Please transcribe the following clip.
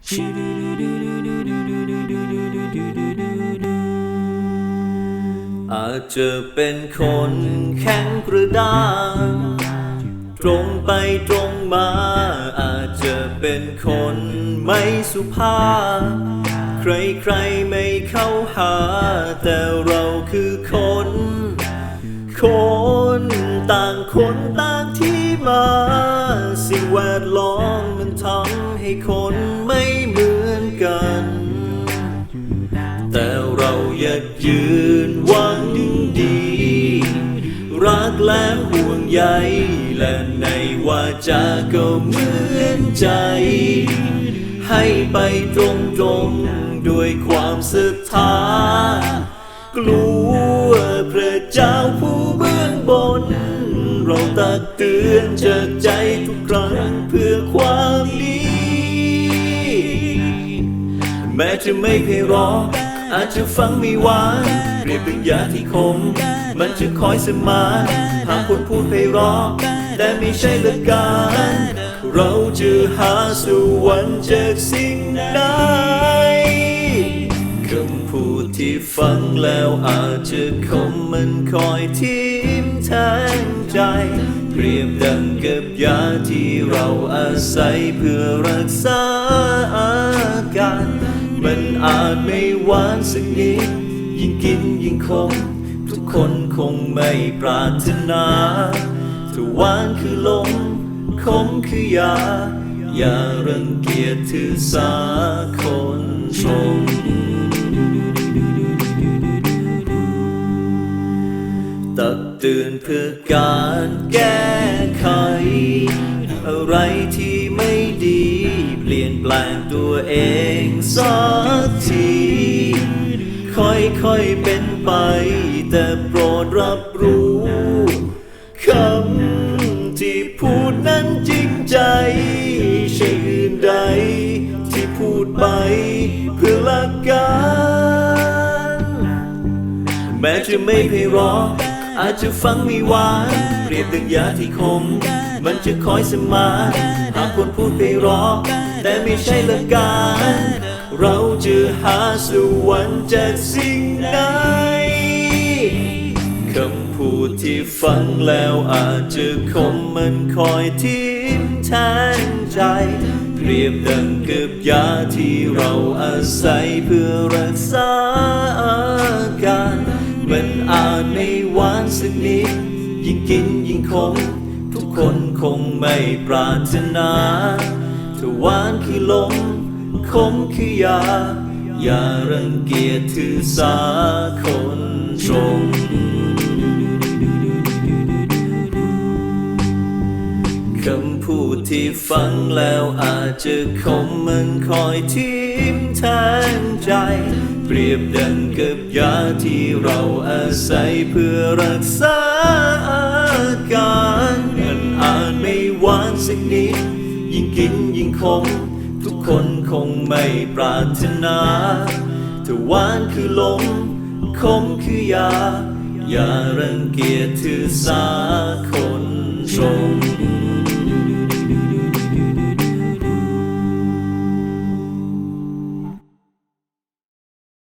อาจจะเป็นคนแข็งกระด้าง ตรงไปตรงมา อาจจะเป็นคนไม่สุภาพ ใครๆไม่เข้าหา แต่เราคือคน คนต่างคนต่างที่มา แวดล้อมมันทำให้คนไม่เหมือนกัน แต่เราอยากยืนหวังดี รักและห่วงใยและในวาจาก็เหมือนใจ ให้ไปตรงๆด้วยความศรัทธากลัวพระเจ้าผู้ ตักเตือนจากใจทุกครั้งเพื่อความดี แม้จะไม่เคยรออาจจะฟังไม่หวานเปรียบเป็นยาที่คม มันจะคอยสมานหากคนพูดไปรอแต่ไม่ใช่ละการเราจะหาสวรรค์จากสิ่งไหนคำพูดที่ฟังแล้วอาจจะคมมันคอยทิ่มแทงใจ เปรียบดังกับยาที่เราอาศัยเพื่อรักษาอาการ มันอาจไม่หวานสักนิด ยิ่งกินยิ่งคง ทุกคนคงไม่ปรารถนาถ้าหวานคือลมคมคือยา อย่ารังเกียจถือสาคน ตักเตือนเพื่อการแก้ไข อะไรที่ไม่ดี เปลี่ยนแปลงตัวเองสักที ค่อยๆเป็นไป แต่โปรดรับรู้คำที่พูดนั้นจริงใจใช่อื่นใด ที่พูดไปเพื่อลักการแม้จะไม่ไพเราะ อาจจะฟังไม่หวานเปรียบดังยาที่คม มันจะคอยสมานหากคนพูดไปรอแต่ไม่ใช่ละการเราจะหาสวรรค์จากสิ่งไหนคำพูดที่ฟังแล้วอาจจะคมมันคอยทิ่มแทงใจ เปรียบดังกับยาที่เราอาศัยเพื่อรักษาอาการ มันอาจไม่หวานสักนิด ยิ่งกินยิ่งคงทุกคนคงไม่ปรารถนาถ้าหวานคือลมคมคือยา อย่ารังเกียจถือสาคนชมคำพูดที่ฟังแล้วอาจจะคมมันคอยทิ่มแทงใจ เปรียบดังกับยาที่เราอาศัยเพื่อรักษาอาการมันอาจไม่หวานสักนิด ยิ่งกินยิ่งคงทุกคนคงไม่ปรารถนาถ้าหวานคือลมคมคือยา อย่ารังเกียจถือสาคนชม